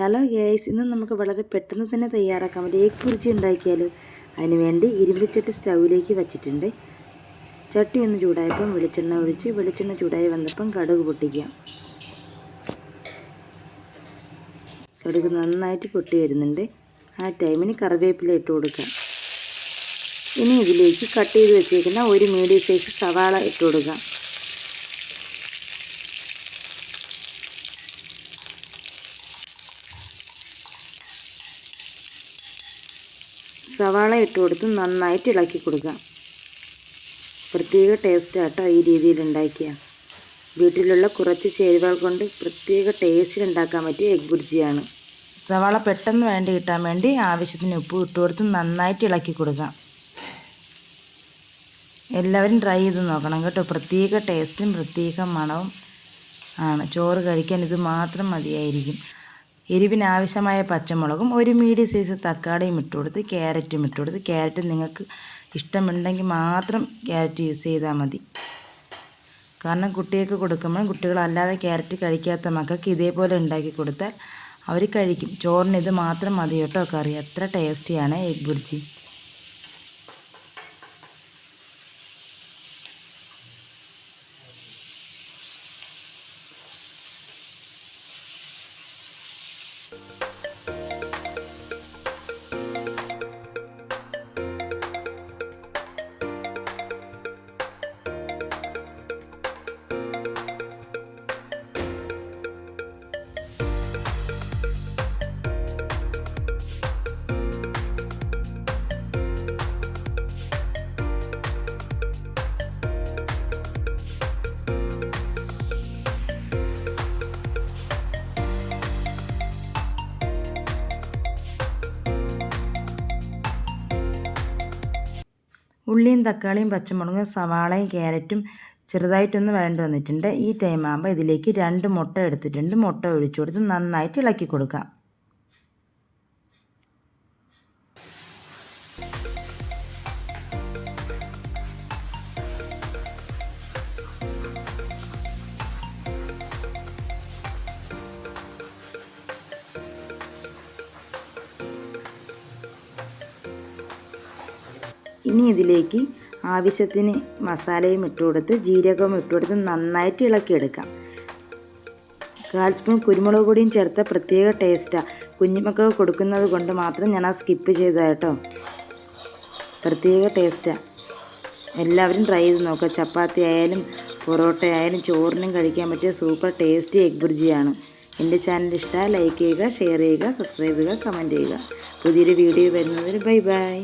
Hello guys ഇന്ന് നമുക്ക് വളരെ പെട്ടെന്ന് തന്നെ തയ്യാറാക്കാൻ പറ്റും ഏക്ക് കുറിച്ച് ഉണ്ടാക്കിയാൽ അതിന് വേണ്ടി ഇരുമ്പിച്ചട്ടി സ്റ്റൗവിലേക്ക് വെച്ചിട്ടുണ്ട്. ചട്ടി ഒന്ന് ചൂടായപ്പം വെളിച്ചെണ്ണ ഒഴിച്ച് വെളിച്ചെണ്ണ ചൂടായി വന്നപ്പം കടുക് പൊട്ടിക്കാം. കടുക് നന്നായിട്ട് പൊട്ടി വരുന്നുണ്ട്. ആ ടൈമിന് കറിവേപ്പില ഇട്ട് കൊടുക്കാം. ഇനി ഇതിലേക്ക് കട്ട് ചെയ്ത് വെച്ചേക്കുന്ന ഒരു മീഡിയം സൈസ് സവാള ഇട്ട് കൊടുക്കാം. സവാള ഇട്ട് കൊടുത്ത് നന്നായിട്ട് ഇളക്കി കൊടുക്കുക. പ്രത്യേക ടേസ്റ്റ് ആട്ടോ ഈ രീതിയിൽ ഉണ്ടാക്കിയ. വീട്ടിലുള്ള കുറച്ച് ചേരുവകൾ കൊണ്ട് പ്രത്യേക ടേസ്റ്റിൽ ഉണ്ടാക്കാൻ പറ്റിയ എഗ് ബുർജിയാണ്. സവാള പെട്ടെന്ന് വേണ്ടി കിട്ടാൻ വേണ്ടി ആവശ്യത്തിന് ഉപ്പ് ഇട്ട് കൊടുത്ത് നന്നായിട്ട് ഇളക്കി കൊടുക്കാം എല്ലാവരും ട്രൈ ചെയ്ത് നോക്കണം കേട്ടോ. പ്രത്യേക ടേസ്റ്റും പ്രത്യേക മണവും ആണ്. ചോറ് കഴിക്കാൻ ഇത് മാത്രം മതിയായിരിക്കും. എരിവിന് ആവശ്യമായ പച്ചമുളകും ഒരു മീഡിയം സൈസ് തക്കാളിയും ഇട്ട് കൊടുത്ത് ക്യാരറ്റും ഇട്ട് കൊടുത്ത് ക്യാരറ്റ് നിങ്ങൾക്ക് ഇഷ്ടമുണ്ടെങ്കിൽ മാത്രം ക്യാരറ്റ് യൂസ് ചെയ്താൽ മതി. കാരണം കുട്ടികൾക്ക് കൊടുക്കുമ്പോൾ കുട്ടികൾ അല്ലാതെ ക്യാരറ്റ് കഴിക്കാത്ത മക്കൾക്ക് ഇതേപോലെ ഉണ്ടാക്കി കൊടുത്താൽ അവർ കഴിക്കും. ചോറിന് ഇത് മാത്രം മതി കേട്ടോ കറി. അത്ര ടേസ്റ്റിയാണ് എഗ് ബുർജി you ഉള്ളിയും തക്കാളിയും പച്ചമുളകും സവാളയും ക്യാരറ്റും ചെറുതായിട്ടൊന്ന് വേണ്ടി വന്നിട്ടുണ്ട്. ഈ ടൈം ആകുമ്പോൾ ഇതിലേക്ക് രണ്ട് മുട്ട എടുത്തിട്ടുണ്ട്. മുട്ട ഒഴിച്ചു കൊടുത്ത് നന്നായിട്ട് ഇളക്കി കൊടുക്കാം. ഇനി ഇതിലേക്ക് ആവശ്യത്തിന് മസാലയും ഇട്ട് കൊടുത്ത് ജീരകവും ഇട്ട് കൊടുത്ത് നന്നായിട്ട് ഇളക്കിയെടുക്കാം. കാൽ സ്പൂൺ കുരുമുളക് പൊടിയും ചേർത്ത പ്രത്യേക ടേസ്റ്റാണ് കുഞ്ഞുമക്കൾക്ക് കൊടുക്കുന്നത് കൊണ്ട് മാത്രം ഞാൻ ആ സ്കിപ്പ് ചെയ്ത കേട്ടോ. പ്രത്യേക ടേസ്റ്റാണ് എല്ലാവരും ട്രൈ ചെയ്ത് നോക്കുക ചപ്പാത്തി ആയാലും പൊറോട്ട ആയാലും ചോറിനും കഴിക്കാൻ പറ്റിയ സൂപ്പർ ടേസ്റ്റി എഗ് ബുർജിയാണ് എന്റെ ചാനൽ ഇഷ്ടമായി ലൈക്ക് ചെയ്യുക ഷെയർ ചെയ്യുക സബ്സ്ക്രൈബ് ചെയ്യുക കമന്റ് ചെയ്യുക. പുതിയൊരു വീഡിയോ വരുന്നതിന് ബൈ ബൈ